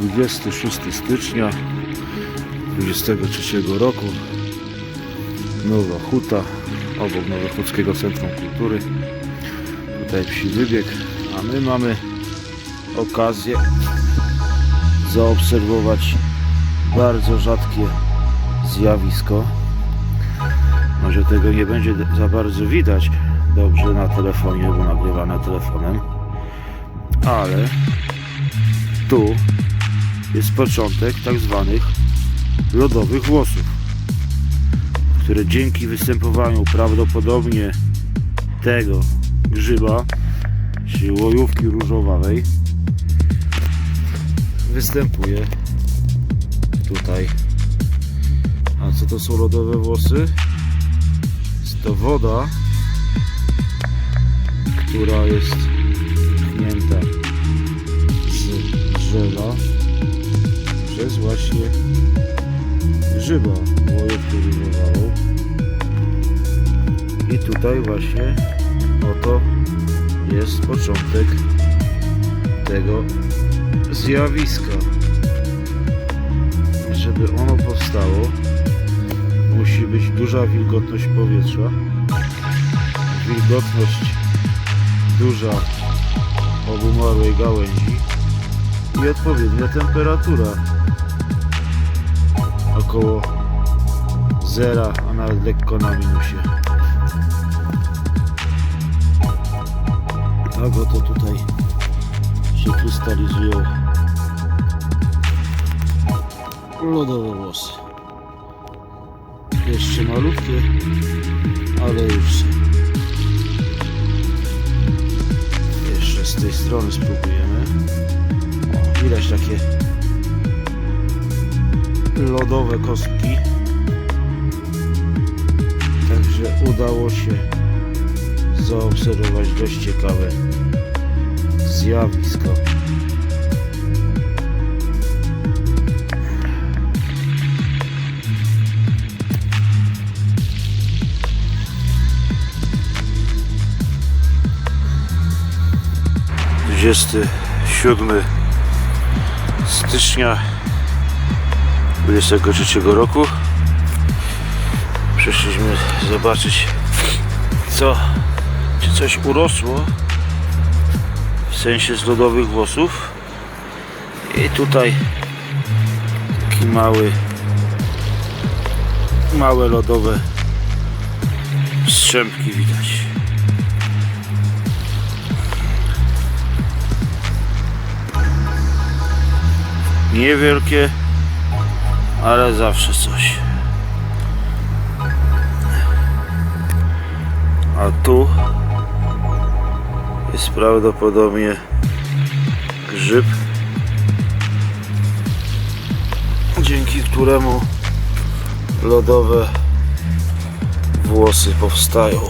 26 stycznia 23 roku. Nowa Huta obok Nowochódzkiego Centrum Kultury. Tutaj psi wybieg a my mamy okazję zaobserwować bardzo rzadkie zjawisko. Może tego nie będzie za bardzo widać dobrze na telefonie, bo nagrywane telefonem ale tu jest początek tak zwanych lodowych włosów, które dzięki występowaniu prawdopodobnie tego grzyba, czyli łojówki różowawej, występuje tutaj. A co to są lodowe włosy? Jest to woda, która jest właśnie grzyba łojówkę różową i tutaj właśnie oto jest początek tego zjawiska. Żeby ono powstało musi być duża wilgotność powietrza. Wilgotność duża obumarłej gałęzi i odpowiednia temperatura około zera, a nawet lekko na minusie. Tak oto tutaj się krystalizują lodowe włosy. Jeszcze malutkie, ale już są. Jeszcze z tej strony spróbujemy. O, Widać takie lodowe kostki. Także udało się zaobserwować dość ciekawe zjawisko. Dwudziesty siódmy stycznia 23 roku. Przyszliśmy zobaczyć co czy coś urosło w sensie z lodowych włosów. I tutaj taki mały małe lodowe strzępki widać. Niewielkie ale zawsze coś. A tu jest prawdopodobnie grzyb, dzięki któremu lodowe włosy powstają.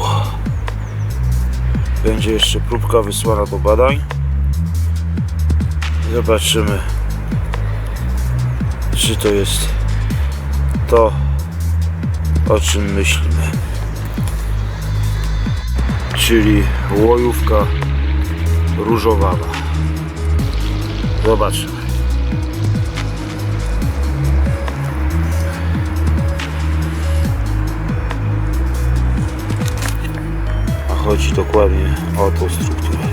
Będzie jeszcze próbka wysłana do badań. Zobaczymy, czy to jest to, o czym myślimy. Czyli łojówka różowawa. Zobaczmy. A chodzi dokładnie o tą strukturę.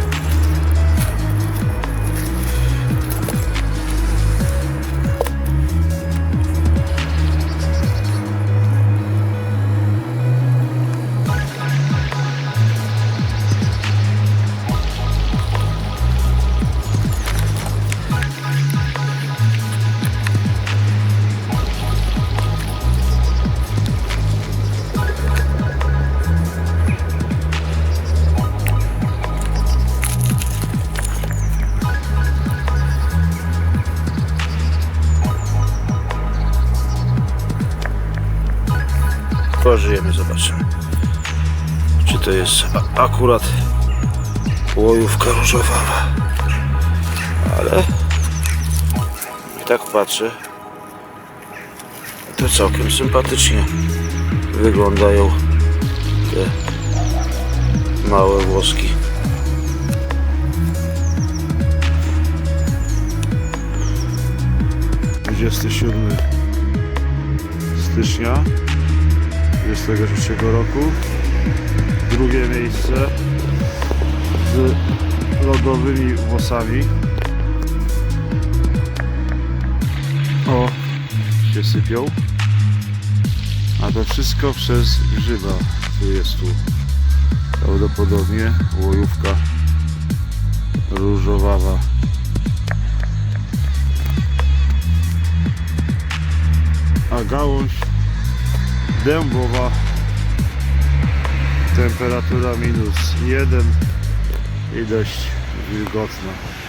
Pożyjemy, zobaczymy. Czy to jest akurat łojówka różowawa. Ale i tak patrzę, to całkiem sympatycznie wyglądają te małe włoski. 27 stycznia 23 roku. Drugie miejsce z lodowymi włosami. O, się sypią. A to wszystko przez grzyba, który jest tu. Prawdopodobnie łojówka różowawa. A gałąź dębowa temperatura minus jeden i dość wilgotna.